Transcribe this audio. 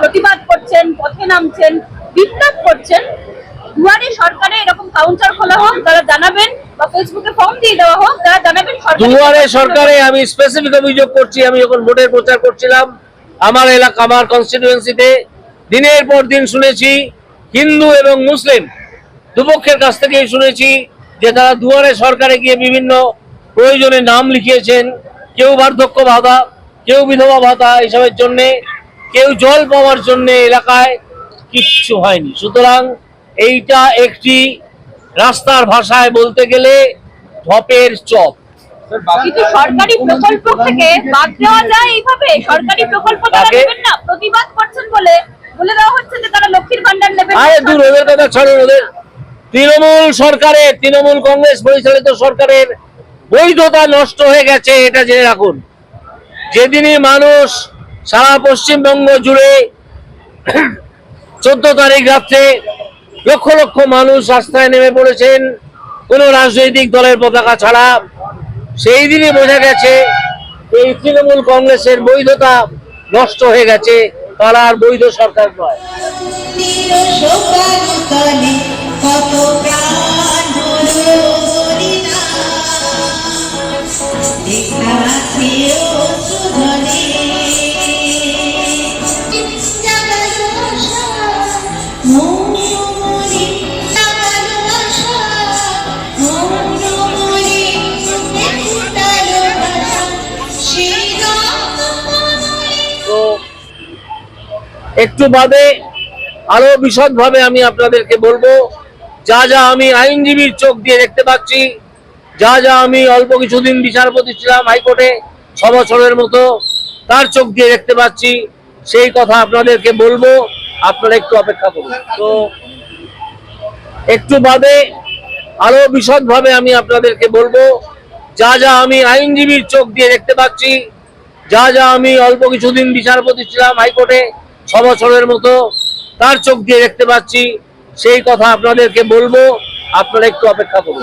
প্রতিবাদ করছেন পথে নামছেন বিক্ষোভ করছেন। দুয়ারে সরকারে এরকম কাউন্টার খোলা হোক তারা জানাবেন বা ফেসবুকে ফর্ম দিয়ে দেওয়া হোক তারা জানাবেন সরকারি দুয়ারে সরকারে আমি স্পেসিফিক অভিযোগ করছি আমি যখন ভোটের প্রচার করছিলাম আমার এলাকা আমার কনস্টিটিউয়েন্সিতে দিনের পর দিন শুনেছি হিন্দু এবং মুসলিম দুপক্ষের কাছ থেকেই শুনেছি যে তারা দুয়ারে সরকারে গিয়ে বিভিন্ন প্রয়োজনে নাম লিখিয়েছেন কেউ বার্ধক্য ভাতা কেউ বিধবা ভাতা এসবের জন্যে কেউ জল পাওয়ার জন্য এলাকায় কিচ্ছু হয়নি। সুতরাং এইটা একটি রাস্তার ভাষায় বলতে গেলে ঢপের চপ। কিন্তু সরকারি প্রকল্প থেকে বাদ দেওয়া যায় এইভাবে? সরকারি প্রকল্প তারা নেবেন না? প্রতিবাদ করছেন বলে বলে দেওয়া হচ্ছে যে তারা লক্ষ্মীর ভান্ডার নেবেন আরে দূর ওদের কথা ছাড়ুন ওদের তৃণমূল সরকারের তৃণমূল কংগ্রেস পরিচালিত সরকারের বৈধতা নষ্ট হয়ে গেছে এটা জেনে রাখুন। যেদিনই মানুষ সারা পশ্চিমবঙ্গ জুড়ে চোদ্দ তারিখ রাত্রে লক্ষ লক্ষ মানুষ রাস্তায় নেমে পড়েছেন। কোনো রাজনৈতিক দলের পতাকা ছাড়া। সেই দিনই বোঝা গেছে, এই তৃণমূল কংগ্রেসের বৈধতা নষ্ট হয়ে গেছে। তারা আর বৈধ সরকার নয়। একটু বাদে আরও বিশদ ভাবে আমি আপনাদেরকে বলব, যা যা আমি আইনজীবীর চোখ দিয়ে দেখতে পাচ্ছি, যা যা আমি অল্প কিছুদিন বিচারপতি ছিলাম হাইকোর্টে ছ বছরের মতো, তার চোখ দিয়ে দেখতে পাচ্ছি, সেই কথা আপনাদেরকে বলব, আপনারা একটু অপেক্ষা করুন। তো একটু বাদে আরও বিশদ ভাবে আমি আপনাদেরকে বলব, যা যা আমি আইনজীবীর চোখ দিয়ে দেখতে পাচ্ছি, যা যা আমি অল্প কিছুদিন বিচারপতি ছিলাম হাইকোর্টে ছ বছরের মতো তার চোখ দিয়ে দেখতে পাচ্ছি। সেই কথা আপনাদেরকে বলব। আপনারা একটু অপেক্ষা করুন।